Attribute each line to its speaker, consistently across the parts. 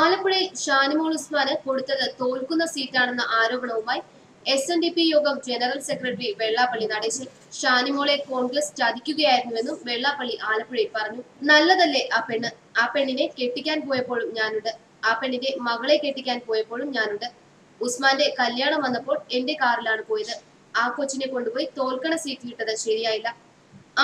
Speaker 1: ആലപ്പുഴയിൽ ഷാനിമോൾ ഉസ്മാന് കൊടുത്തത് തോൽക്കുന്ന സീറ്റാണെന്ന ആരോപണവുമായി എസ് എൻ ഡി പി യോഗം ജനറൽ സെക്രട്ടറി വെള്ളാപ്പള്ളി നടേശൻ ഷാനിമോളെ കോൺഗ്രസ് ചതിക്കുകയായിരുന്നുവെന്നും വെള്ളാപ്പള്ളി ആലപ്പുഴയിൽ പറഞ്ഞു. നല്ലതല്ലേ ആ പെണ്ണ്? ആ പെണ്ണിനെ കെട്ടിക്കാൻ പോയപ്പോഴും ഞാനുണ്ട്. ആ പെണ്ണിന്റെ മകളെ കെട്ടിക്കാൻ പോയപ്പോഴും ഞാനുണ്ട്. ഉസ്മാന്റെ കല്യാണം വന്നപ്പോൾ എന്റെ കാറിലാണ് പോയത്. ആ കൊച്ചിനെ കൊണ്ടുപോയി തോൽക്കണ സീറ്റ് കിട്ടത് ശരിയായില്ല.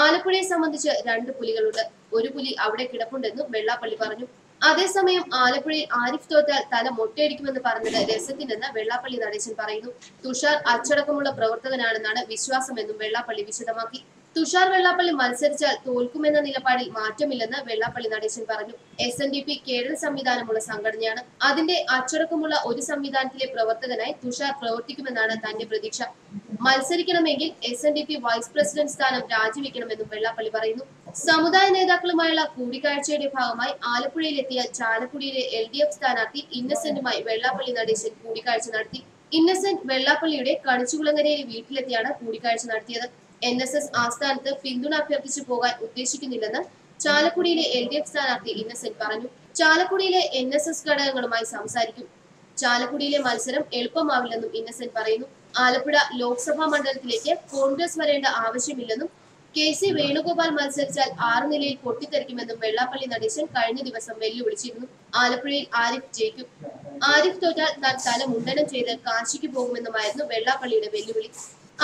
Speaker 1: ആലപ്പുഴയെ സംബന്ധിച്ച് രണ്ട് പുലികളുണ്ട്. ഒരു പുലി അവിടെ കിടപ്പുണ്ടെന്നും വെള്ളാപ്പള്ളി പറഞ്ഞു. അതേസമയം ആലപ്പുഴയിൽ ആരിഫ് തോറ്റാൽ തല മൊട്ടയടിക്കുമെന്ന് പറഞ്ഞത് രസത്തിനെന്ന് വെള്ളാപ്പള്ളി നടേശൻ പറയുന്നു. തുഷാർ അച്ചടക്കമുള്ള പ്രവർത്തകനാണെന്നാണ് വിശ്വാസമെന്നും വെള്ളാപ്പള്ളി വിശദമാക്കി. തുഷാർ വെള്ളാപ്പള്ളി മത്സരിച്ചാൽ തോൽക്കുമെന്ന നിലപാടിൽ മാറ്റമില്ലെന്ന് വെള്ളാപ്പള്ളി നടേശൻ പറഞ്ഞു. S N D P Kerala സംവിധാനമുള്ള സംഘടനയാണ്. അതിന്റെ അച്ചടക്കമുള്ള ഒരു സംവിധാനത്തിലെ പ്രവർത്തകനായി തുഷാർ പ്രവർത്തിക്കുമെന്നാണ് തന്റെ പ്രതീക്ഷ. മത്സരിക്കണമെങ്കിൽ S N D P vice president സ്ഥാനം രാജിവെക്കണമെന്നും വെള്ളാപ്പള്ളി പറയുന്നു. സമുദായ നേതാക്കളുമായുള്ള കൂടിക്കാഴ്ചയുടെ ഭാഗമായി ആലപ്പുഴയിലെത്തിയ ചാലക്കുടിയിലെ എൽ ഡി എഫ് സ്ഥാനാർത്ഥി ഇന്നസെന്റുമായി വെള്ളാപ്പള്ളി നടേശൻ കൂടിക്കാഴ്ച നടത്തി. ഇന്നസെന്റ് വെള്ളാപ്പള്ളിയുടെ കണിച്ചുകുളങ്ങരയിലെ വീട്ടിലെത്തിയാണ് കൂടിക്കാഴ്ച നടത്തിയത്. എൻ എസ് എസ് ആസ്ഥാനത്ത് പിന്തുണ അഭ്യർത്ഥിച്ചു പോകാൻ ഉദ്ദേശിക്കുന്നില്ലെന്ന് ചാലക്കുടിയിലെ എൽ ഡി എഫ് സ്ഥാനാർത്ഥി ഇന്നസെന്റ് പറഞ്ഞു. ചാലക്കുടിയിലെ എൻ എസ് എസ് ഘടകങ്ങളുമായി സംസാരിക്കും. ചാലക്കുടിയിലെ മത്സരം എളുപ്പമാവില്ലെന്നും ഇന്നസെന്റ് പറയുന്നു. ആലപ്പുഴ ലോക്സഭാ മണ്ഡലത്തിലേക്ക് കോൺഗ്രസ് വരേണ്ട ആവശ്യമില്ലെന്നും കെ സി വേണുഗോപാൽ മത്സരിച്ചാൽ ആറ് നിലയിൽ പൊട്ടിത്തെറിക്കുമെന്നും വെള്ളാപ്പള്ളി നടേശൻ കഴിഞ്ഞ ദിവസം വെല്ലുവിളിച്ചിരുന്നു. ആലപ്പുഴയിൽ ആരിഫ് ജയിക്കും. ആരിഫ് തോറ്റാൽ താൻ തല മുണ്ടനം ചെയ്ത് കാശിക്ക് പോകുമെന്നുമായിരുന്നു വെള്ളാപ്പള്ളിയുടെ വെല്ലുവിളി.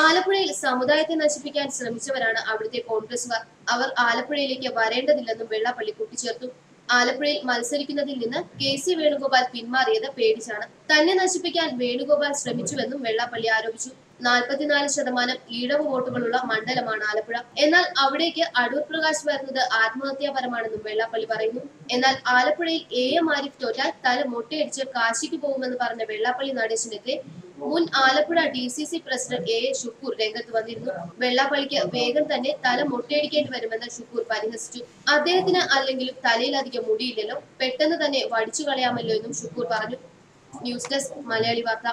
Speaker 1: ആലപ്പുഴയിൽ സമുദായത്തെ നശിപ്പിക്കാൻ ശ്രമിച്ചവരാണ് അവിടുത്തെ കോൺഗ്രസുകാർ അവർ ആലപ്പുഴയിലേക്ക് വരേണ്ടതില്ലെന്നും വെള്ളാപ്പള്ളി കൂട്ടിച്ചേർത്തു. ആലപ്പുഴയിൽ മത്സരിക്കുന്നതിൽ നിന്ന് കെ സി വേണുഗോപാൽ പിന്മാറിയത് പേടിച്ചാണ്. തന്നെ നശിപ്പിക്കാൻ വേണുഗോപാൽ ശ്രമിച്ചുവെന്നും വെള്ളാപ്പള്ളി ആരോപിച്ചു. നാൽപ്പത്തിനാല് ശതമാനം ഈഴവ വോട്ടുകളുള്ള മണ്ഡലമാണ് ആലപ്പുഴ. എന്നാൽ അവിടേക്ക് അടൂർ പ്രകാശ് വരുന്നത് ആത്മഹത്യാപരമാണെന്നും വെള്ളാപ്പള്ളി പറയുന്നു. എന്നാൽ ആലപ്പുഴയിൽ എ എം ആരിഫ് തോറ്റാൽ തല മൊട്ടയടിച്ച് കാശിക്ക് പോകുമെന്ന് പറഞ്ഞ വെള്ളാപ്പള്ളി നടേശനെതിരെ മുൻ Alappuzha D C C president A Shukoor രംഗത്ത് വന്നിരുന്നു. വെള്ളാപ്പള്ളിക്ക് വേഗം തന്നെ തല മുട്ടയടിക്കേണ്ടി വരുമെന്ന് ഷുക്കൂർ പരിഹസിച്ചു. അദ്ദേഹത്തിന് അല്ലെങ്കിലും തലയിലധികം മുടിയില്ലല്ലോ. പെട്ടെന്ന് തന്നെ വടിച്ചു കളയാമല്ലോ എന്നും ഷുക്കൂർ പറഞ്ഞു. ന്യൂസ് ഡെസ്ക് മലയാളി വാർത്ത.